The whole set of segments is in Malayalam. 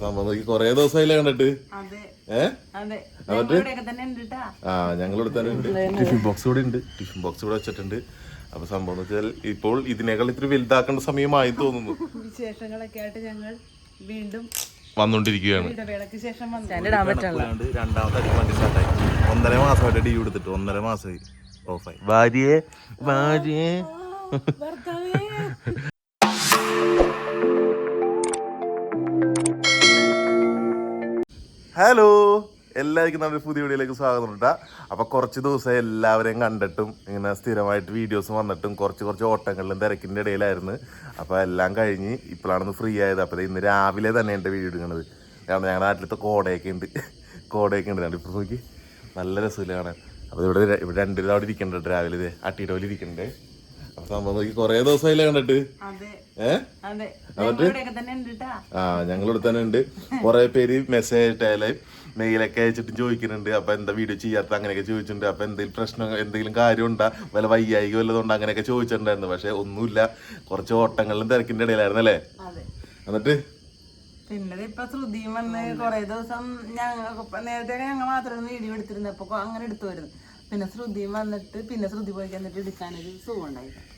സംഭവം. നോക്കി കൊറേ ദിവസമായില്ലേ കണ്ടിട്ട്? അതെ. അതെ. എന്നിട്ട്? തന്നെ ഉണ്ട് ട്ടാ. ആ ഞങ്ങളിവിടെ തന്നെ ഉണ്ട്. ടിഫിൻ ബോക്സ് കൂടെ ഉണ്ട്. ടിഫിൻ ബോക്സ് ഇവിടെ വെച്ചിട്ടുണ്ട്. അപ്പൊ സംഭവം എന്ന് വെച്ചാൽ ഇപ്പോൾ ഇതിനേക്കാൾ ഇത്തിരി വലുതാക്കേണ്ട സമയമായി തോന്നുന്നു. വിശേഷങ്ങളൊക്കെ ആയിട്ട് ഞങ്ങൾ വീണ്ടും വന്നോണ്ടിരിക്കുകയാണ്. ഇടവേളക്ക് ശേഷം വന്നു. രണ്ടാമത്തെ അടി വണ്ടി സ്റ്റാർട്ടായി ഒന്നര മാസമായിട്ട് ഡി എടുത്തിട്ട് ഒന്നര മാസമായി ഓഫായി ഭാര്യയെ ഭാര്യയെ ഹലോ എല്ലാവർക്കും നമ്മുടെ പുതിയ വീഡിയോയിലേക്ക് സ്വാഗതം കേട്ടോ അപ്പൊ കുറച്ച് ദിവസം എല്ലാവരെയും കണ്ടിട്ടും ഇങ്ങനെ സ്ഥിരമായിട്ട് വീഡിയോസ് വന്നിട്ടും കുറച്ച് കുറച്ച് ഓട്ടങ്ങളിലും തിരക്കിന്റെ ഇടയിലായിരുന്നു. അപ്പോൾ എല്ലാം കഴിഞ്ഞ് ഇപ്പോഴാണ് ഫ്രീ ആയത്. അപ്പൊ ഇന്ന് രാവിലെ തന്നെ എന്റെ വീഡിയോ എടുക്കണത്. കാരണം ഞങ്ങളുടെ നാട്ടിലത്തെ കോടയൊക്കെ ഉണ്ട് കോടയൊക്കെ ഉണ്ട് കണ്ടോ ഇപ്പൊ നോക്കി. നല്ല രസമില്ല കാണാൻ. അപ്പോൾ ഇവിടെ ഇവിടെ രണ്ടുപേരും അവിടെ ഇരിക്കണ്ട രാവിലെ ഇതേ അട്ടിയുടെ പോലെ ഇരിക്കണ്ടേ സംഭവം നോക്കി കുറേ ദിവസമായില്ലേ കണ്ടിട്ട്? ഏഹ്. ആ ഞങ്ങളിവിടെ തന്നെ ഉണ്ട്. കൊറേ പേര് മെസ്സേജ് ഇട്ടായാലും മെയിലൊക്കെ അയച്ചിട്ട് ചോദിക്കുന്നുണ്ട്. അപ്പൊ എന്താ വീഡിയോ ചെയ്യാത്ത അങ്ങനെയൊക്കെ ചോദിച്ചിട്ടുണ്ട്. അപ്പൊ എന്തെങ്കിലും പ്രശ്നം എന്തെങ്കിലും കാര്യം ഉണ്ടാ വല്ല വയ്യായിക വല്ലതുകൊണ്ട് അങ്ങനെയൊക്കെ ചോദിച്ചിട്ടുണ്ടായിരുന്നു. പക്ഷെ ഒന്നുമില്ല. കുറച്ച് ഓട്ടങ്ങളിലും തിരക്കിന്റെ ഇടയിലായിരുന്നു അല്ലേ? എന്നിട്ട്? പിന്നെ ഇപ്പൊ ശ്രുതിയും വന്ന് കൊറേ ദിവസം ഞങ്ങൾ നേരത്തെ ഞങ്ങൾ മാത്രം വീഡിയോ എടുത്തിരുന്നു. അപ്പൊ അങ്ങനെ എടുത്തു വരുന്നു പിന്നെ ശ്രുതിയും വന്നിട്ട് പിന്നെ ശ്രുതി പോയി എന്നിട്ട് എടുക്കാനൊരു സുഖം ഉണ്ടായില്ല. ഉം,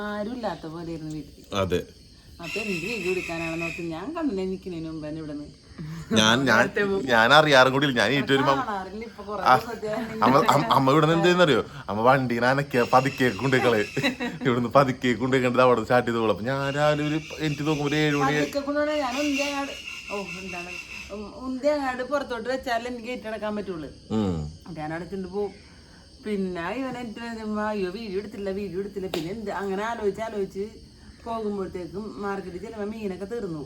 ആരും ഇല്ലാത്ത പോലെ ആയിരുന്നു വീട്ടിൽ. അതെ. അപ്പൊ എന്ത് വീട് എടുക്കാനാണെന്ന് നോക്കി ഞാൻ കണ്ണനെ നിൽക്കുന്നതിന് മുമ്പ് തന്നെ ഇവിടെ ഞാൻ ഞാൻ ഞാൻ അറിയാറും കൂടി ഞാൻ ഏറ്റവും വരുമ്പോ അമ്മ അമ്മ- ഇവിടെ നിന്ന് എന്തെന്നറിയോ അമ്മ വണ്ടി നനക്ക പതുക്കെ കൊണ്ടുകൾ ഇവിടുന്ന് പതുക്കെ കൊണ്ടുക്കണ്ടത് അവിടെ സ്റ്റാർട്ട് ചെയ്ത് അപ്പൊ ഞാൻ രാവിലെ ഒരു എനിക്ക് നോക്കുമ്പോ ഒരു ഏഴ് മണി ഉന്തിയങ്ങാട് ഓ എന്താണ്? ഉം, പുറത്തോട്ട് വെച്ചാലേ എനിക്ക് ഏറ്റെടുക്കാൻ പറ്റുള്ളൂ. ഉം. അപ്പൊ ഞാൻ അടച്ചിട്ട് പോവും. പിന്നെ ഇവൻ എന്റെ അയ്യോ വീഡിയോ എടുത്തില്ല വീഡിയോ എടുത്തില്ല. പിന്നെ എന്ത്? അങ്ങനെ ആലോചിച്ച് ആലോചിച്ച് പോകുമ്പോഴത്തേക്കും മാർക്കറ്റിൽ ചിലപ്പോൾ മീനൊക്കെ തീർന്നു.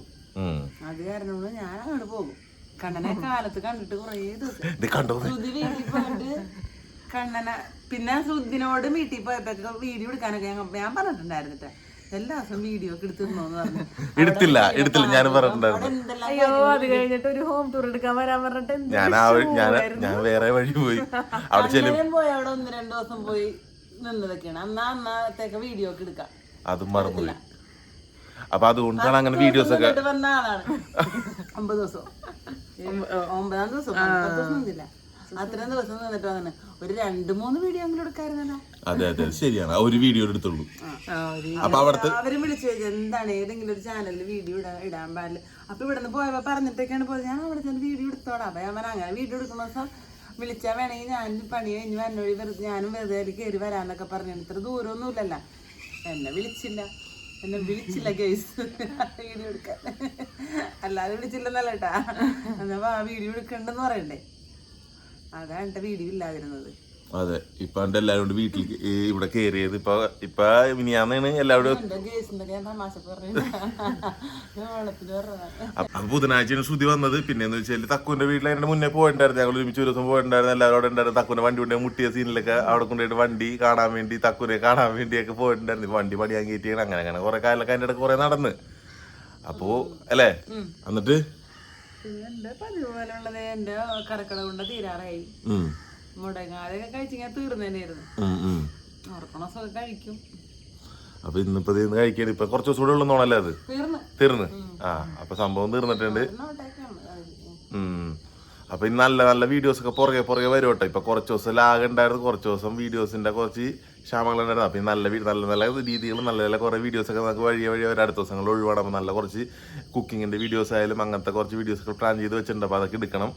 അത് കാരണം കൊണ്ട് ഞാൻ അങ്ങോട്ട് പോകും. കണ്ണനെ കാലത്ത് കണ്ടിട്ട് കുറേ ദിവസം ശ്രുതി വീട്ടിൽ കണ്ണനെ കണ്ണന പിന്നെ ശ്രുതിനോട് വീട്ടിൽ പോയപ്പോഴൊക്കെ വീഡിയോ എടുക്കാനൊക്കെ ഞാൻ പറഞ്ഞിട്ടുണ്ടായിരുന്നിട്ട് എല്ലാ വീഡിയോ ഒക്കെ എടുത്തിരുന്നോന്ന് പറഞ്ഞു. എടുത്തില്ല എടുത്തില്ല ഞാൻ പറഞ്ഞിട്ടുണ്ടായിരുന്നു. അയ്യോ അത് കഴിഞ്ഞിട്ട് ഒരു ഹോം ടൂർ എടുക്കാൻ വരാൻ പറഞ്ഞിട്ട് എന്ത് ഞാൻ ആ വഴി- ഞാൻ ഞാൻ വേറെ വഴി പോയി. അവിടെ ചെല്ലും. ഞാൻ പോയി അവിടെ ഒന്ന് രണ്ട് ദിവസം പോയി നിന്നതൊക്കെയാണ്. അന്നാ അന്നത്തേക്ക് വീഡിയോ ഒക്കെ എടുക്കാം. അതും മറന്നുപോയി. അപ്പൊ അതുകൊണ്ടാണ് അങ്ങനെ വീഡിയോസ് ഒക്കെ എന്നിട്ട് വന്ന ആളാണ്. ഒമ്പത് ദിവസം. ഒമ്പതാം ദിവസം പത്ത് ദിവസം നിന്നില്ല അത്രയും ദിവസം നിന്നിട്ട് വന്നെ ഒരു രണ്ട് മൂന്ന് വീഡിയോ എങ്കിലും എടുക്കായിരുന്നല്ലോ. അതെ അതെ ശരിയാണ്. ആ ഒരു വീഡിയോ എടുത്തുള്ളൂ. ആ, അപ്പൊ അവിടുത്തെ അവരും വിളിച്ചു ചോദിച്ചു എന്താണ് ഏതെങ്കിലും ഒരു ചാനലിൽ വീഡിയോ ഇടാൻ ഇടാൻ പാടില്ല. അപ്പൊ ഇവിടുന്ന് പോയപ്പോ പറഞ്ഞിട്ടൊക്കെയാണ് പോയത്. ഞാൻ അവിടെ ചെന്ന് വീഡിയോ എടുത്തോളാം. അപ്പൊ ഞാൻ അങ്ങനെ വീഡിയോ എടുക്കുന്ന ദിവസം വിളിച്ചാൽ വേണമെങ്കിൽ ഞാൻ പണി കഴിഞ്ഞ് വന്നൊഴി വെറുതെ ഞാനും വെറുതെ അതിൽ കയറി വരാന്നൊക്കെ പറഞ്ഞു ഇത്ര ദൂരമൊന്നുമില്ലല്ല. എന്നെ വിളിച്ചില്ല. എന്നെ വിളിച്ചില്ല കേസ് വീഡിയോ എടുക്കാൻ. അല്ലാതെ വിളിച്ചില്ലെന്നല്ല കേട്ടാ. എന്നാ വീഡിയോ എടുക്കണ്ടെന്ന് പറയണ്ടേ. അതാണ് എന്റെ വീഡിയോ ഇല്ലാതിരുന്നത്. അതെ ഇപ്പൊ എന്റെ എല്ലാരും കൂടി വീട്ടിൽ ഇവിടെ കേറിയത് ഇപ്പൊ ഇപ്പൊ മിനിയാന്നാണ് എല്ലാവരും ബുധനാഴ്ച അപ്പൊ ബുധനാഴ്ചയാണ് ശ്രുതി വന്നത്. പിന്നെന്ന് വെച്ചാൽ വെച്ചാൽ തക്കുവിന്റെ വീട്ടിൽ അതിന്റെ മുന്നേ പോയിട്ടുണ്ടായിരുന്നു. ഞങ്ങൾ ഒരുമിച്ച് ഒരു ദിവസം പോയിട്ടുണ്ടായിരുന്നു. എല്ലാവരും അവിടെ ഉണ്ടായിരുന്നു. തക്കുവിന്റെ വണ്ടി കൊണ്ട് മുട്ടിയ സീനിലൊക്കെ അവിടെ കൊണ്ടുപോയിട്ട് വണ്ടി കാണാൻ വേണ്ടി തക്കുനെ കാണാൻ വേണ്ടിയൊക്കെ പോയിട്ടുണ്ടായിരുന്നു. വണ്ടി പടിയാൻ കയറ്റിയാണ്. അങ്ങനെ അങ്ങനെ കുറെ കാലൊക്കെ അതിന്റെ ഇടയ്ക്ക് കുറെ നടന്ന്. അപ്പോ അല്ലേ? എന്നിട്ട്? പിന്നെ പതിവ് കറക്കട കൊണ്ട് തീരാറായി. മുടങ്ങാതെ കഴിച്ചിങ്ങനെ കഴിക്കും. അപ്പൊ ഇന്നിപ്പോ കഴിക്കാൻ ഇപ്പൊ കുറച്ച് ദിവസം കൂടെ ഉള്ളെന്നോണല്ലേ അത്? തീർന്ന്. ആ അപ്പൊ സംഭവം തീർന്നിട്ടുണ്ട്. അപ്പൊ ഇനി നല്ല നല്ല വീഡിയോസ് ഒക്കെ പുറകെ പുറകെ വരും കേട്ടോ ഇപ്പൊ കുറച്ച് ദിവസം ലാഗ് ഉണ്ടായിരുന്നു. കുറച്ച് ദിവസം വീഡിയോസിന്റെ കുറച്ച് ക്ഷാമങ്ങൾ ഉണ്ടായിരുന്നു അപ്പം നല്ല നല്ല നല്ല രീതികൾ നല്ല നല്ല കുറേ വീഡിയോസൊക്കെ നമുക്ക് വഴി വഴി ഒരു അടുത്ത ദിവസങ്ങൾ ഒഴിവാണ്. അപ്പൊ നല്ല കുറച്ച് കുക്കിങ്ങിന്റെ വീഡിയോസ് ആയാലും അങ്ങനത്തെ കുറച്ച് വീഡിയോസൊക്കെ പ്ലാൻ ചെയ്ത് വെച്ചിട്ടുണ്ട്. അപ്പോൾ അതൊക്കെ എടുക്കണം.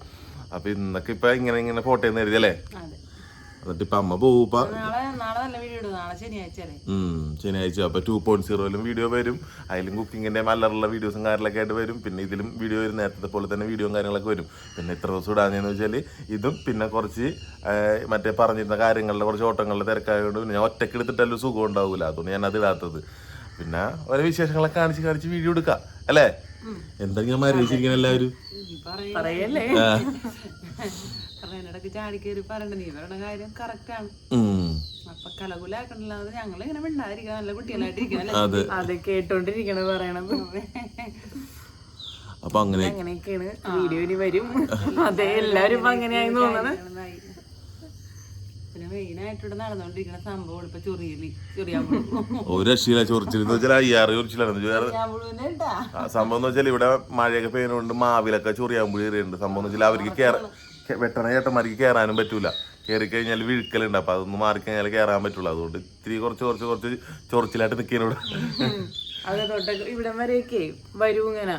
അപ്പോൾ ഇന്നൊക്കെ ഇപ്പോൾ ഇങ്ങനെ ഇങ്ങനെ ഫോട്ടോ എഴുതി അതെ. എന്നിട്ട് ഇപ്പൊ അമ്മ പോവുപ്പ. ശനിയാഴ്ച അപ്പൊ ടു പോയിന്റ് സീറോയിലും വീഡിയോ വരും. അതിലും കുക്കിങ്ങിന്റെ മലറുള്ള വീഡിയോസും കാര്യങ്ങളൊക്കെ ആയിട്ട് വരും. പിന്നെ ഇതിലും വീഡിയോ വരും. നേരത്തെ പോലെ തന്നെ വീഡിയോയും കാര്യങ്ങളൊക്കെ വരും. പിന്നെ ഇത്ര ദിവസം ഇടാഞ്ഞെന്ന് വെച്ചാൽ ഇതും പിന്നെ കുറച്ച് മറ്റേ പറഞ്ഞിരുന്ന കാര്യങ്ങളുടെ കുറച്ച് ഓട്ടങ്ങളുടെ തിരക്കായതുകൊണ്ട് പിന്നെ ഞാൻ ഒറ്റയ്ക്ക് എടുത്തിട്ടല്ലോ സുഖം ഉണ്ടാവൂല. അതുകൊണ്ട് ഞാൻ അത് ഇടാത്തത്. പിന്നെ ഓരോ വിശേഷങ്ങളൊക്കെ കാണിച്ച് കാണിച്ച് വീഡിയോ എടുക്കാം. അല്ലേ? എന്തെങ്കിലും മരവിച്ചിരിക്കണം എല്ലാവരും? പറയല്ലേ? എന്നിടക്ക് ചാടി കയറി പറയണ്ട നീ പറയണ കാര്യം കറക്റ്റ് ആണ്. അപ്പൊ കലകുലാക്കണ്ടല്ലാതെ ഞങ്ങൾ ഇങ്ങനെ മിണ്ടാതിരിക്കുക നല്ല കുട്ടികളായിട്ടിരിക്കുക അതെ. കേട്ടോണ്ടിരിക്കണ പറയണത്. അപ്പൊ അങ്ങനെ അങ്ങനെയൊക്കെയാണ്. വീഡിയോയിൽ വരും. അതെ എല്ലാരും ഇപ്പൊ അങ്ങനെയായി തോന്നുന്നത് ഒരു രക്ഷയില്ല ചൊറിച്ചിലെന്ന് വെച്ചാൽ അയ്യാറ് സംഭവം എന്ന് വെച്ചാൽ ഇവിടെ മഴയൊക്കെ പെയ്യുന്നതുകൊണ്ട് മാവിലൊക്കെ ചൊറിയാമ്പുഴ എറിയുന്നുണ്ട് സംഭവം എന്ന് വെച്ചാൽ അവർക്ക് വെട്ടണ. ചേട്ടന്മാർക്ക് കയറാനും പറ്റൂല. കയറി കഴിഞ്ഞാൽ വിഴുക്കലുണ്ട്. അപ്പൊ അതൊന്ന് മാറിക്കഴിഞ്ഞാൽ കയറാൻ പറ്റുള്ളൂ. അതുകൊണ്ട് ഇത്തിരി കുറച്ച് കുറച്ച് കുറച്ച് ചൊറിച്ചിലായിട്ട് നിൽക്കുന്നു ഇവിടെ അത് തൊട്ടൊക്കെ ഇവിടം വരെയൊക്കെ വരൂ ഇങ്ങനെ.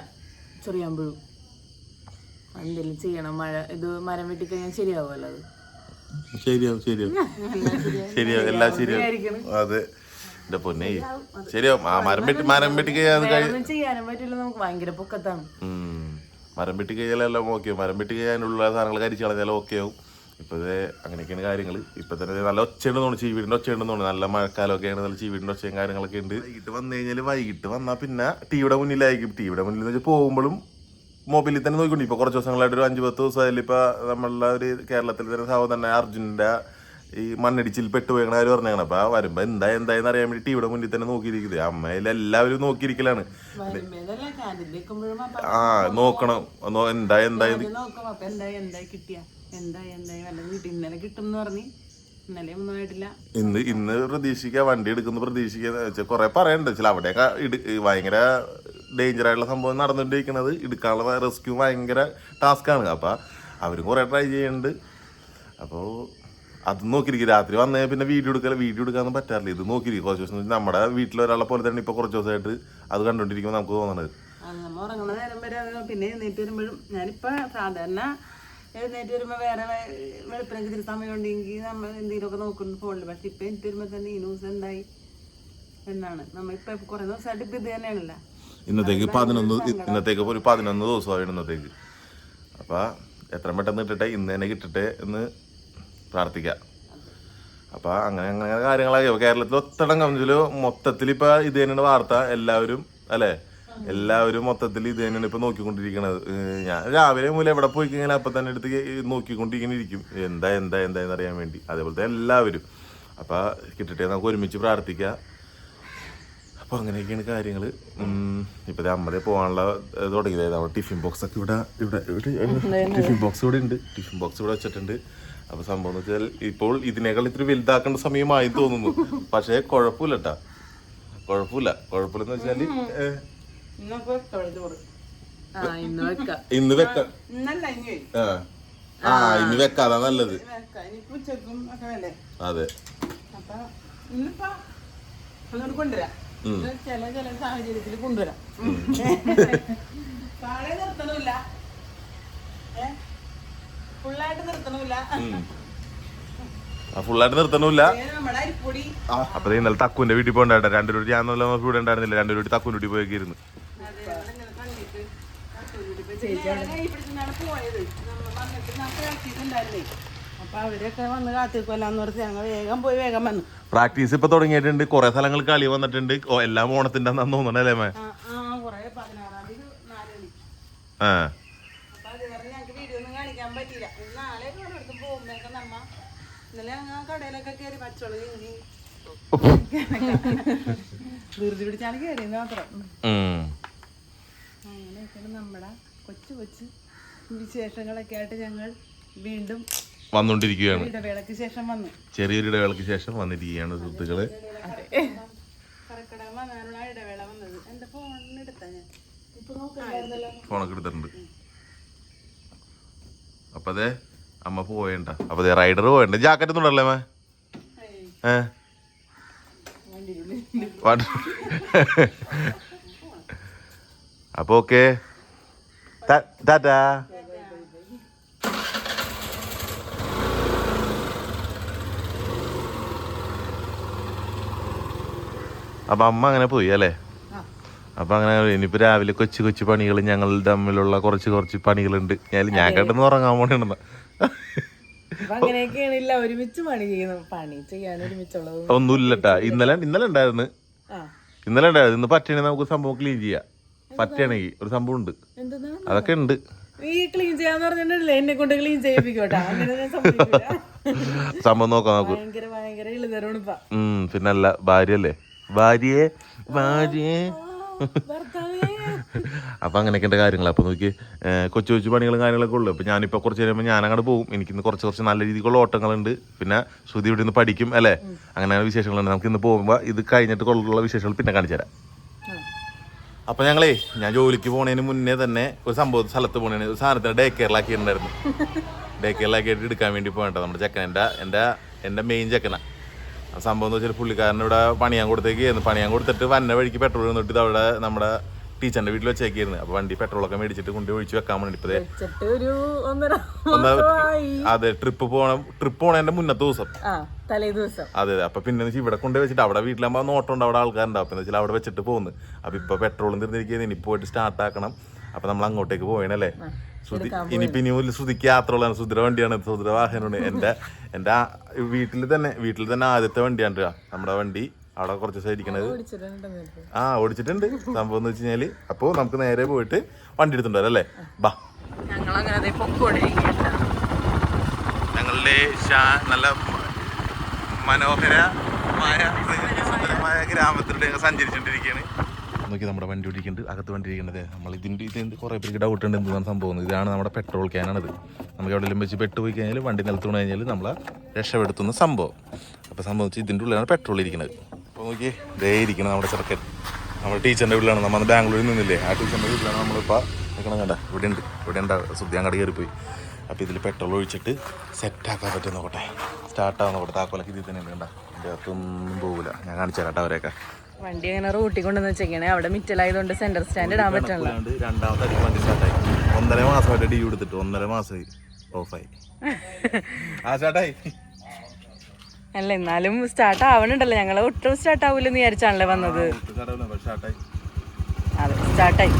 ചെറിയാമ്പുഴു എന്തെങ്കിലും ചെയ്യണം. മഴ ഇത് മരം വെട്ടിക്കഴിഞ്ഞാൽ ശരിയാവുമല്ലോ അത്. ശരിയാവും ശരിയാവും. ശരിയാവും എല്ലാം ശരിയാവും. അതെ. എന്റെ പൊന്നെ. ശരിയാവും. ആ മരം വെട്ടി മരം വെട്ടി കഴിഞ്ഞാൽ അത് കഴി ഒന്നും ചെയ്യാനും പറ്റില്ല. നമുക്ക് ഭയങ്കര പൊക്കത്താണ്. മരം വെട്ടി കഴിഞ്ഞാലെല്ലാം ഓക്കെ മരം വെട്ടി കഴിഞ്ഞാലുള്ള സാധനങ്ങൾ കരിച്ച് കളഞ്ഞാലും ഓക്കെ ആവും. ഇപ്പോഴത്തെ അങ്ങനെയൊക്കെയാണ് കാര്യങ്ങൾ ഇപ്പം തന്നെ നല്ല ഒച്ചയുണ്ട് തോന്നുന്നു. ചീവീടിന്റെ ഒച്ചയുണ്ട് തോന്നുന്നു. നല്ല മഴക്കാലമൊക്കെ ആണ് നല്ല ചീവീടിന്റെ ഒച്ചയും കാര്യങ്ങളൊക്കെ ഉണ്ട്. വൈകിട്ട് വന്നു കഴിഞ്ഞാൽ വൈകിട്ട് വന്നാൽ പിന്നെ ടിവിയുടെ മുന്നിലായിരിക്കും. ടിവിയുടെ മുന്നിൽ എന്ന് വെച്ചാൽ പോകുമ്പോഴും മൊബൈലിൽ തന്നെ നോക്കിക്കൊണ്ട് ഇപ്പോൾ കുറച്ച് ദിവസങ്ങളായിട്ട് ഒരു അഞ്ച് പത്ത് ദിവസമായാലും ഇപ്പോൾ നമ്മളുടെ ഒരു കേരളത്തിൽ തന്നെ സഹോദരനായ അർജുനന്റെ ഈ മണ്ണിടിച്ചിൽ പെട്ടുപോയണ കാര്യം പറഞ്ഞാണ് അപ്പൊ ആ വരുമ്പോ എന്താ എന്തായെന്ന് അറിയാൻ വേണ്ടി ടിവിയുടെ മുന്നിൽ തന്നെ നോക്കിയിരിക്കുന്നത്. അമ്മയിൽ എല്ലാവരും നോക്കിയിരിക്കലാണ്. ആ നോക്കണം. എന്താ എന്താ ഇന്ന് ഇന്ന് പ്രതീക്ഷിക്കുക വണ്ടി എടുക്കുന്ന പ്രതീക്ഷിക്കുക കുറെ പറയണ്ട. ചില അവിടെയൊക്കെ ഭയങ്കര ഡേഞ്ചർ ആയിട്ടുള്ള സംഭവം നടന്നുകൊണ്ടിരിക്കുന്നത് എടുക്കാനുള്ള റെസ്ക്യൂ ഭയങ്കര ആണ്. അപ്പൊ അവരും കൊറേ ട്രൈ ചെയ്യുന്നുണ്ട് അപ്പോൾ അത് നോക്കിയിരിക്കും രാത്രി വന്നു പിന്നെ വീഡിയോ എടുക്കാൻ വീഡിയോ എടുക്കാനൊന്നും പറ്റാറില്ല. ഇത് നോക്കിയിരിക്കും കുറച്ച് ദിവസം നമ്മുടെ വീട്ടിൽ ഒരാളെ പോലെ തന്നെ ഇപ്പോൾ കുറച്ച് ദിവസമായിട്ട് അത് കണ്ടുകൊണ്ടിരിക്കുമ്പോൾ നമുക്ക് തോന്നണത്. ഉറങ്ങുന്ന നേരം വരെ പിന്നെ എഴുന്നേറ്റ് വരുമ്പോഴും ഞാനിപ്പോ സാധാരണ എഴുന്നേറ്റ് വരുമ്പോ വേറെ വെളുപ്പിനൊക്കെ ഇത്തിരി സമയം ഉണ്ടെങ്കിൽ നമ്മൾ എന്തെങ്കിലുമൊക്കെ നോക്കുന്നു ഫോണിൽ പക്ഷെ ഇപ്പൊ എനിക്ക് വരുമ്പോ തന്നെ ഈ ന്യൂസ് എന്തായി? എന്നാണ്. നമ്മ ഇപ്പൊ കുറെ ദിവസമായിട്ട് ഇപ്പൊ ഇത് തന്നെയാണല്ലോ. ഇന്നത്തേക്ക് പതിനൊന്ന് ഇന്നത്തേക്ക് ഒരു പതിനൊന്ന് ദിവസമായി ഇന്നത്തേക്ക്. അപ്പൊ എത്ര പെട്ടെന്ന് കിട്ടട്ടെ ഇന്ന് തന്നെ കിട്ടട്ടെ എന്ന് പ്രാർത്ഥിക്കാം. അപ്പൊ അങ്ങനെ അങ്ങനെ കാര്യങ്ങളായി അപ്പൊ കേരളത്തിൽ ഒത്തടം മൊത്തത്തിൽ ഇപ്പൊ ഇത് തന്നെയാണ് വാർത്ത. എല്ലാവരും അല്ലെ? എല്ലാവരും മൊത്തത്തിൽ ഇത് തന്നെയാണ് ഇപ്പൊ നോക്കിക്കൊണ്ടിരിക്കണത്. ഞാൻ രാവിലെ മുതൽ എവിടെ പോയി കഴിഞ്ഞാൽ അപ്പൊ തന്നെ എടുത്ത് നോക്കിക്കൊണ്ടിരിക്കുന്ന ഇരിക്കും. എന്താ എന്താ എന്താ എന്ന് അറിയാൻ വേണ്ടി. അതേപോലത്തെ എല്ലാവരും. അപ്പൊ കിട്ടട്ടെ നമുക്ക് ഒരുമിച്ച് പ്രാർത്ഥിക്കാം. അപ്പൊ അങ്ങനെയൊക്കെയാണ് കാര്യങ്ങൾ ഇപ്പൊ അമ്മതേ പോകാനുള്ള തുടങ്ങിയത്. നമ്മുടെ ടിഫിൻ ബോക്സ് ഒക്കെ ഇവിടെ ഇവിടെ ഇവിടെ ടിഫിൻ ബോക്സ് ഇവിടെ ഉണ്ട്. ടിഫിൻ ബോക്സ് ഇവിടെ വെച്ചിട്ടുണ്ട്. അപ്പൊ സംഭവം എന്ന് വെച്ചാൽ ഇപ്പോൾ ഇതിനേക്കാൾ ഇത്തിരി വലുതാക്കേണ്ട സമയമായി തോന്നുന്നു. പക്ഷേ കുഴപ്പമില്ല. കേട്ടാ കുഴപ്പമില്ല കുഴപ്പമില്ലെന്ന് വെച്ചാൽ ഏഹ്, ആ ഇന്ന് വെക്കാം. വെക്കാം. ആ. ആ ഇന്ന് നല്ലത്. വേണ്ടേ? അതെ. ഇന്നിപ്പോ അങ്ങോട്ട് കൊണ്ടുവരാം. ചില ചില സാഹചര്യത്തിൽ കൊണ്ടുവരാം. നിർത്തണമില്ല. ഏ? ഫുള്ളായിട്ട് നിർത്തണമില്ല. ആ ഫുള്ളായിട്ട് നിർത്തണമില്ല. ഏ, നമ്മുടെ അരിപ്പൊടി. അപ്പൊ ഇന്നലെ തക്കുവിന്റെ വീട്ടിൽ പോകണ്ടായിട്ട് രണ്ടു രൂപ ഞാൻ നല്ല ഇവിടെ ഉണ്ടായിരുന്നില്ല. രണ്ടു രൂപ തക്കുവിന്റെ വീട്ടിൽ പോയേക്കിരുന്നു. പ്രാക്ടീസ് ഉണ്ടായിരുന്നേ അപ്പൊ അവരൊക്കെ വന്ന് കാത്തിരിക്കുമല്ലാന്ന് പറഞ്ഞ് ഞങ്ങൾ വേഗം പോയി വേഗം വന്നു. പ്രാക്ടീസ് ഇപ്പൊ തുടങ്ങിയിട്ടുണ്ട്. കൊറേ സ്ഥലങ്ങൾ കളി വന്നിട്ടുണ്ട്. ഓ, എല്ലാം ഓണത്തിന്റെ തോന്നണല്ലേ മേ ആ ആ കുറെ പതിനാറാം തീയതി നാല് മണി ആ അപ്പൊ അത് കാരണം ഞങ്ങൾക്ക് വീഡിയോ ഒന്നും കാണിക്കാൻ പറ്റിയില്ല ഇനി നാളെ ഒരിടത്തും പോകുമ്പോഴൊക്കെ നമ്മ കടയിലൊക്കെ കയറി ധൃതി പിടിച്ചാണ് മാത്രം. അങ്ങനെയൊക്കെയാണ് നമ്മുടെ കൊച്ചു കൊച്ചു വിശേഷങ്ങളൊക്കെ ആയിട്ട് ഞങ്ങൾ വീണ്ടും വന്നുകൊണ്ടിരിക്കുകയാണ് ശേഷം വന്നു. ചെറിയൊരു ഇടവേളക്ക് ശേഷം വന്നിരിക്കുകയാണ് സുഹൃത്തുക്കൾ. ഞാൻ? ഫോണൊക്കെ എടുത്തിട്ടുണ്ട്. അപ്പൊ അതെ അമ്മ പോയണ്ട അപ്പൊ റൈഡർ പോയണ്ട ജാക്കറ്റ് ഒന്നും ഉണ്ടല്ലേ മേ ഏ? വണ്ടി- അപ്പൊ ഓക്കെ. ടാറ്റാ അപ്പൊ അമ്മ അങ്ങനെ പോയി അല്ലേ? അപ്പൊ അങ്ങനെ ഇനിയിപ്പോ രാവിലെ കൊച്ചു കൊച്ചു പണികൾ ഞങ്ങൾ തമ്മിലുള്ള കുറച്ച് കുറച്ച് പണികളുണ്ട്. ഞാൻ ഞാൻ കിടന്ന് ഉറങ്ങാൻ പോണിണ്ടെന്നാ. അങ്ങനെയൊക്കെയാണില്ല ഒരുമിച്ച് പണി ചെയ്യുന്നത് പണി ചെയ്യാൻ ഒരുമിച്ചുള്ളത്. ഒന്നുമില്ലട്ടാ. ഇന്നലെ ഇന്നലെ ഉണ്ടായിരുന്നു. ആ. ഇന്നലെ ഉണ്ടായിരുന്നു. ഇന്ന് പറ്റണേ നമുക്ക് സംഭവം ക്ലീൻ ചെയ്യാം. പറ്റണെങ്കിൽ ഒരു സംഭവം ഉണ്ട്. അതൊക്കെ ഉണ്ട്. ഈ ക്ലീൻ ചെയ്യാന്ന് പറഞ്ഞിട്ടുണ്ടല്ലേ. എന്നെ കൊണ്ട് ക്ലീൻ ചെയ്യിപ്പിക്കോട്ടാ സംഭവം നോക്കാം നമുക്ക്. ഭയങ്കര ഭയങ്കര ഇളുതരാണ് പിന്നല്ല ഭാര്യല്ലേ ഭാര്യയെ ഭാര്യയെ ഭർത്താവേ അപ്പം അങ്ങനെയൊക്കെ കാര്യങ്ങൾ അപ്പോൾ നോക്കി കൊച്ചു കൊച്ചു പണികളും കാര്യങ്ങളൊക്കെ ഉള്ളു. അപ്പോൾ ഞാനിപ്പോൾ കുറച്ച് കഴിയുമ്പോൾ ഞാൻ അങ്ങോട്ട് പോകും എനിക്കിന്ന് കുറച്ച് കുറച്ച് നല്ല രീതിക്കുള്ള ഓട്ടങ്ങളുണ്ട്. പിന്നെ ശ്രുതി ഇവിടെ നിന്ന് പഠിക്കും അല്ലേ? അങ്ങനെയാണ് വിശേഷങ്ങളുണ്ട്. നമുക്ക് ഇന്ന് പോകുമ്പോൾ ഇത് കഴിഞ്ഞിട്ട് കൊള്ളുള്ള വിശേഷങ്ങൾ പിന്നെ കാണിച്ചു തരാം. അപ്പൊ ഞങ്ങളേ ഞാൻ ജോലിക്ക് പോണതിന് മുന്നേ തന്നെ ഒരു സംഭവം സ്ഥലത്ത് പോണേന് ഒരു സാധനത്തിന് ഡേ കെയറിലാക്കിയിട്ടുണ്ടായിരുന്നു. ഡേ കെയറിലാക്കിയിട്ട് എടുക്കാൻ വേണ്ടി പോകണ്ട നമ്മുടെ ചെക്കൻ എന്റെ എന്റെ എന്റെ മെയിൻ ചെക്കനാ. സംഭവം എന്ന് വെച്ചാൽ പുള്ളിക്കാരൻ ഇവിടെ പണിയാൻ കൊടുത്തേക്ക് പണിയാൻ കൊടുത്തിട്ട് വന്ന വഴിക്ക് പെട്രോൾ നിന്നിട്ട് അവിടെ നമ്മുടെ ടീച്ചറിന്റെ വീട്ടിൽ വെച്ചേക്കായിരുന്നു അപ്പൊ വണ്ടി പെട്രോൾ ഒക്കെ മേടിച്ചിട്ട് കൊണ്ട് ഒഴിച്ച് വെക്കാൻ വേണ്ടി ഇപ്പൊ ദേ വെച്ചിട്ട് ഒരു ഒന്നര ഒന്ന് അതെ ട്രിപ്പ് പോകണം ട്രിപ്പ് പോണതിന്റെ മുന്നത്തെ ദിവസം. അതെ അതെ. അപ്പൊ പിന്നെ ഇവിടെ കൊണ്ട് വെച്ചിട്ട് അവിടെ വീട്ടിലാകുമ്പോ നോട്ടുണ്ട് അവിടെ ആൾക്കാരുണ്ടാവും അപ്പൊ വെച്ചാൽ അവിടെ വെച്ചിട്ട് പോകുന്നു അപ്പൊ ഇപ്പൊ പെട്രോളും തീർന്നിരിക്കുന്നത് ഇനി പോയിട്ട് സ്റ്റാർട്ട് ആക്കണം. അപ്പൊ നമ്മൾ അങ്ങോട്ടേക്ക് പോയണല്ലേ ശ്രുതി ഇനിയിപ്പോ ഇനി ഒരു ശ്രുതിക്ക് യാത്രകളാണ് സുദ്ര വണ്ടിയാണ്. സുദ്ര വാഹനമാണ്. എന്റെ എന്റെ വീട്ടിൽ തന്നെ വീട്ടിൽ തന്നെ ആദ്യത്തെ വണ്ടിയാണ് നമ്മുടെ വണ്ടി. അവിടെ കുറച്ച് ദിവസം ഇരിക്കണത്. ആ ഓടിച്ചിട്ടുണ്ട്. സംഭവം എന്ന് വെച്ച് കഴിഞ്ഞാൽ അപ്പൊ നമുക്ക് നേരെ പോയിട്ട് വണ്ടി എടുത്തിട്ടുണ്ടല്ലോ അല്ലേ? ബാ. ഞങ്ങളുടെ നല്ല മനോഹരമായ സുന്ദരമായ ഗ്രാമത്തിലൂടെ ഞങ്ങൾ സഞ്ചരിച്ചുകൊണ്ടിരിക്കുകയാണ് നോക്കി നമ്മുടെ വണ്ടി ഓടിക്കുന്നുണ്ട് അകത്ത് വണ്ടി ഇരിക്കുന്നത് നമ്മൾ ഇതിന്റെ ഇത് കുറേ പേർക്ക് ഡൗട്ട് ഉണ്ട് എന്താണ് സംഭവം ഇതാണ് നമ്മുടെ പെട്രോൾ ക്യാനാണിത് നമുക്ക് എവിടെയെങ്കിലും വെച്ച് പെട്ടുപോയി കഴിഞ്ഞാൽ വണ്ടി നിലത്ത് വീണ് കഴിഞ്ഞാൽ നമ്മളെ രക്ഷപ്പെടുത്തുന്ന സംഭവം. അപ്പോൾ സംഭവം ഇതിന്റെ ഇതിന്റെ ഉള്ളിലാണ് പെട്രോൾ ഇരിക്കുന്നത് അപ്പോൾ നോക്കി ദേ ഇരിക്കണം നമ്മുടെ ചെറുക്കൻ. നമ്മൾ ടീച്ചറിന്റെ വീട്ടിലാണ്. നമ്മൾ ബാംഗ്ലൂരിൽ നിന്നില്ലേ? ആ ടീച്ചറിന്റെ വീട്ടിലാണ് നമ്മളിപ്പോൾ നിൽക്കണം കണ്ട? ഇവിടെ ഉണ്ട്. ഇവിടെ ഉണ്ട് സുദ്ധി അങ്ങോട്ട് കയറിപ്പോയി. അപ്പോൾ ഇതിൽ പെട്രോൾ ഒഴിച്ചിട്ട് സെറ്റാക്കാൻ പറ്റും നോക്കട്ടെ. സ്റ്റാർട്ടാവുന്ന നോക്കട്ടെ താക്കോലൊക്കെ ഇതിൽ തന്നെ ഉണ്ട് കണ്ട? എന്റെ അകത്തൊന്നും പോകില്ല ഞാൻ കാണിച്ചു തരാം അവരെയൊക്കെ. വണ്ടി അങ്ങനെ റൂട്ടിൽ കൊണ്ടുവന്ന് വെച്ചേക്കണേ. അവിടെ മിറ്റലായതുകൊണ്ട് സെന്റർ സ്റ്റാൻഡ് ഇടാൻ പറ്റണില്ല. രണ്ടാമത്തെ അടി വണ്ടി സ്റ്റാർട്ടായി ഒന്നര മാസമായിട്ട് ഡി എടുത്തിട്ട് ഒന്നര മാസമായി ഓഫായി ആ സ്റ്റാർട്ടായി അല്ല എന്നാലും സ്റ്റാർട്ട് ആവണുണ്ടല്ലോ. ഞങ്ങൾ ഒട്ടും സ്റ്റാർട്ട് ആവൂലെന്ന് വിചാരിച്ചാണല്ലേ വന്നത്. സ്റ്റാർട്ടായി അതെ സ്റ്റാർട്ടായി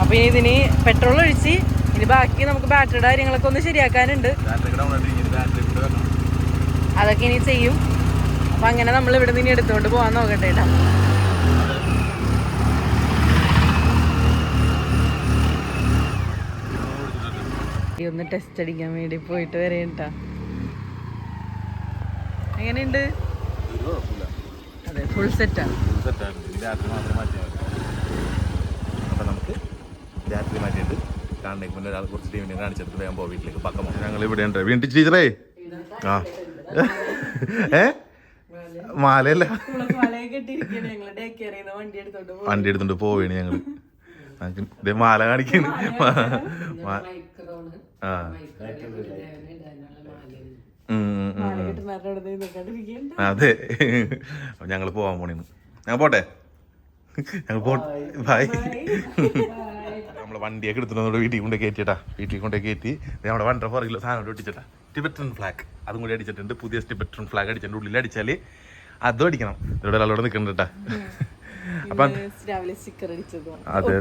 അപ്പൊ ഇനി ഇതിന് പെട്രോൾ ഒഴിച്ച് ഇനി ബാക്കി നമുക്ക് ബാറ്ററിയുടെ കാര്യങ്ങളൊക്കെ ഒന്ന് ശരിയാക്കാനുണ്ട്. അതൊക്കെ ഇനി ചെയ്യും. അപ്പൊ അങ്ങനെ നമ്മൾ ഇവിടെ നിന്ന് ഇനി എടുത്തുകൊണ്ട് പോവാൻ നോക്കട്ടെ കേട്ടാ ഒന്ന് ടെസ്റ്റ് അടിക്കാൻ വേണ്ടി പോയിട്ട് വരേട്ടാ എങ്ങനെയുണ്ട്? ഒരു കുഴപ്പമില്ല അതെ ഫുൾ സെറ്റാ ഫുൾ സെറ്റാണ് ഇനി ബാറ്ററി മാത്രം മാറ്റിയാൽ മതി അപ്പം നമുക്ക് ബാറ്ററി മാറ്റിയിട്ട് കാണേക്ക് മുന്നേ ഒരാൾ കുറച്ച് ടീമിനെ കാണിച്ചെടുത്ത് വേഗം പോകാം വീട്ടിലേക്ക് പക്കം ഞങ്ങൾ ഇവിടെ ഉണ്ട് വീണ്ടും ടീച്ചറേ ആ ഏ മാലയല്ല വണ്ടി എടുത്തോണ്ട് പോവേണ് ഞങ്ങൾ മാല കാണിക്കുന്നു. അതെ. ഞങ്ങൾ ഞങ്ങൾ പോവാൻ പോണിന്ന്. ഞാൻ പോട്ടെ? ഞങ്ങൾ പോ ബായ് നമ്മളെ വണ്ടിയൊക്കെ എടുത്തിട്ട് വീട്ടിൽ കൊണ്ട് കയറ്റിട്ടാ വീട്ടിൽ കൊണ്ട് കയറ്റി നമ്മുടെ വണ്ടർ ഫോർ കിലോ സാധനം ഒട്ടിച്ചിട്ടാ. Tibetan flag. അതും കൂടി അടിച്ചിട്ടുണ്ട്. പുതിയ ടിബറ്റൻ ഫ്ലാഗ് അടിച്ചിട്ടുണ്ട്. ഉള്ളിൽ അടിച്ചാൽ അതും അടിക്കണം. ഇവിടെ ഒരാളോട് നിൽക്കുന്നുണ്ട് അപ്പൊ രാവിലെ സ്റ്റിക്കർ അതെ.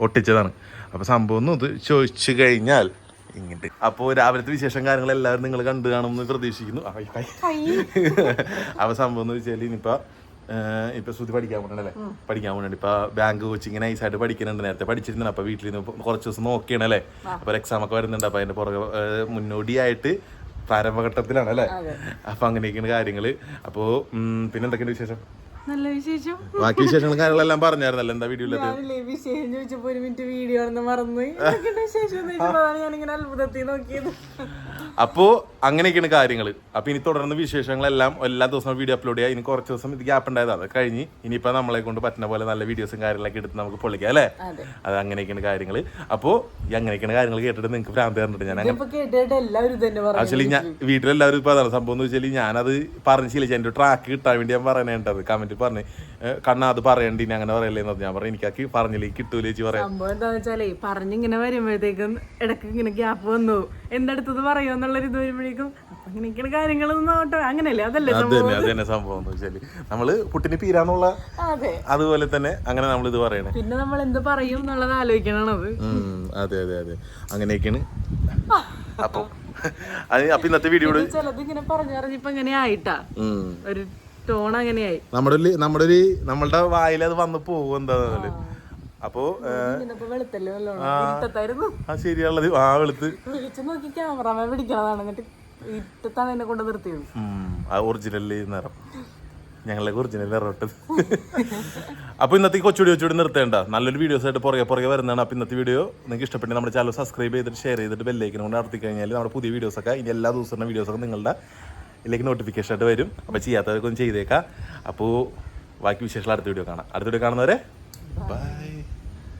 ഒട്ടിച്ചതാണ്. അപ്പൊ സംഭവം ഒന്ന് ഇത് ചോദിച്ചു കഴിഞ്ഞാൽ ഇങ്ങോട്ട്. അപ്പോ രാവിലത്തെ വിശേഷം കാര്യങ്ങൾ എല്ലാവരും നിങ്ങൾ കണ്ടു കാണുമെന്ന് പ്രതീക്ഷിക്കുന്നു. അപ്പൊ സംഭവം എന്ന് വെച്ചാൽ ഇനിയിപ്പൊ ഇപ്പൊ ശ്രുതി പഠിക്കാൻ പോകണല്ലേ പഠിക്കാൻ പോകണുണ്ട് ഇപ്പൊ ബാങ്ക് കോച്ചിങ് നൈസായിട്ട് പഠിക്കുന്നുണ്ട്. നേരത്തെ പഠിച്ചിരുന്നു അപ്പൊ വീട്ടിൽ നിന്ന് കുറച്ച് ദിവസം നോക്കിയാണല്ലേ അപ്പൊ എക്സാം ഒക്കെ വരുന്നുണ്ട്. അപ്പൊ അതിന്റെ പുറകെ മുന്നോടിയായിട്ട് പ്രാരംഭഘട്ടത്തിലാണ് അല്ലേ? അപ്പൊ അങ്ങനെയൊക്കെയാണ് കാര്യങ്ങൾ. അപ്പോ ഉം, പിന്നെ എന്തൊക്കെയാണ് വിശേഷം? നല്ല വിശേഷം. ബാക്കി കാര്യങ്ങളെല്ലാം പറഞ്ഞായിരുന്നല്ലോ. എന്താ വീഡിയോയിലത് ഞാനില്ലേ വിശേഷം ചോദിച്ചപ്പോ ഒരു മിനിറ്റ് വീഡിയോ ആണെന്ന് മറന്നു. വിശേഷം ഞാനിങ്ങനെ അത്ഭുതത്തിൽ നോക്കിയത്. അപ്പോ അങ്ങനെയൊക്കെയാണ് കാര്യങ്ങൾ അപ്പൊ ഇനി തുടർന്ന് വിശേഷങ്ങളെല്ലാം എല്ലാ ദിവസവും വീഡിയോ അപ്ലോഡ് ചെയ്യാം. ഇനി കുറച്ച് ദിവസം ഇത് ഗ്യാപ്പ് ഉണ്ടായത് അത് കഴിഞ്ഞ് ഇനിയിപ്പോ നമ്മളെ കൊണ്ട് പറ്റുന്ന പോലെ നല്ല വീഡിയോസും കാര്യങ്ങളൊക്കെ എടുത്ത് നമുക്ക് പൊളിക്കാം അല്ലേ? അതെ. അങ്ങനെയൊക്കെയാണ് കാര്യങ്ങൾ അപ്പോ ഈ അങ്ങനെയൊക്കെയാണ് കാര്യങ്ങൾ കേട്ടിട്ട് നിങ്ങൾക്ക് ഭ്രാന്ത് തന്നിട്ട് ഞാൻ ആക്ച്വലി ഞാൻ വീട്ടിലെല്ലാവരും ഇപ്പൊ അതാണ് സംഭവം എന്ന് വെച്ചാൽ ഞാനത് പറഞ്ഞ് ശീലിച്ചു എന്റെ ട്രാക്ക് കിട്ടാൻ വേണ്ടി ഞാൻ പറയണേണ്ടത് കമന്റ് പറഞ്ഞ് കണ്ണാ അത് പറയണ്ടി ഇനി അങ്ങനെ പറയല്ലേ? എന്ന് പറഞ്ഞു. ഞാൻ പറഞ്ഞു എനിക്കാക്കി പറഞ്ഞില്ലേ കിട്ടൂലേ ചേച്ചി പറയാം സംഭവം എന്താന്ന് വെച്ചാലേ പറഞ്ഞിങ്ങനെ വരുമ്പോഴത്തേക്കും ഇടയ്ക്ക് ഇങ്ങനെ ഗ്യാപ്പ് വന്നു. എന്തെടുത്തത് പറയോ? എന്നുള്ളൊരു ഇത് വരുമ്പോഴേക്കും അപ്പൊ ഇങ്ങനെയൊക്കെയാണ് കാര്യങ്ങൾ നോട്ടോ അങ്ങനെയല്ലേ അതല്ലേ അത് തന്നെ അത് തന്നെ സംഭവം എന്ന് വെച്ചാൽ നമ്മൾ പുട്ടിന് പീരാന്നുള്ള അതെ. അതുപോലെ തന്നെ അങ്ങനെ നമ്മൾ ഇത് പറയണേ. പിന്നെ നമ്മൾ എന്ത് പറയും എന്നുള്ളത് ആലോചിക്കണത് ഉം, അതെ അതെ അതെ. അങ്ങനെയൊക്കെയാണ്. അപ്പൊ അത് അപ്പൊ ഇന്നത്തെ വീഡിയോ ചിലത് ഇങ്ങനെ പറഞ്ഞു പറഞ്ഞിപ്പോ ഇങ്ങനെ ആയിട്ടാ. ഒരു ടോൺ അങ്ങനെയായി. നമ്മുടെ നമ്മുടെ ഒരു നമ്മളുടെ വായിൽ അത് വന്ന് പോകും എന്താ അപ്പോ ആ. ആ വെളുത്ത്. വിളിച്ചു നോക്കി ക്യാമറമാൻ പിടിക്കണതാണ് എന്നിട്ട് എന്നെ കൊണ്ട് നിർത്തിയത്. ആ ഒറിജിനൽ നിറം. ഞങ്ങളെ ഒറിജിനൽ നിറട്ടത് അപ്പൊ ഇന്നത്തെ കൊച്ചുടി കൊച്ചുടി നിർത്തേണ്ട. നല്ലൊരു വീഡിയോസ് ആയിട്ട് പുറകെ പുറകെ വരുന്നതാണ്. അപ്പൊ ഇന്നത്തെ വീഡിയോ നിങ്ങൾക്ക് ഇഷ്ടപ്പെട്ടെങ്കിൽ നമ്മുടെ ചാനൽ സബ്സ്ക്രൈബ് ചെയ്തിട്ട് ഷെയർ ചെയ്തിട്ട് ബെല്ലൈക്കിനും കൊണ്ട് നടത്തി കഴിഞ്ഞാൽ നമ്മുടെ പുതിയ വീഡിയോസ് ഒക്കെ ഇനി എല്ലാ ദിവസവും വീഡിയോസൊക്കെ നിങ്ങളുടെ ഇതിലേക്ക് നോട്ടിഫിക്കേഷൻ ആയിട്ട് വരും. അപ്പോൾ ചെയ്യാത്തവർക്കൊന്നും ചെയ്തേക്കാം. അപ്പോൾ ബാക്കി വിശേഷങ്ങൾ അടുത്ത വീഡിയോ കാണാം. അടുത്ത വീഡിയോ കാണുന്നവരെ ബൈ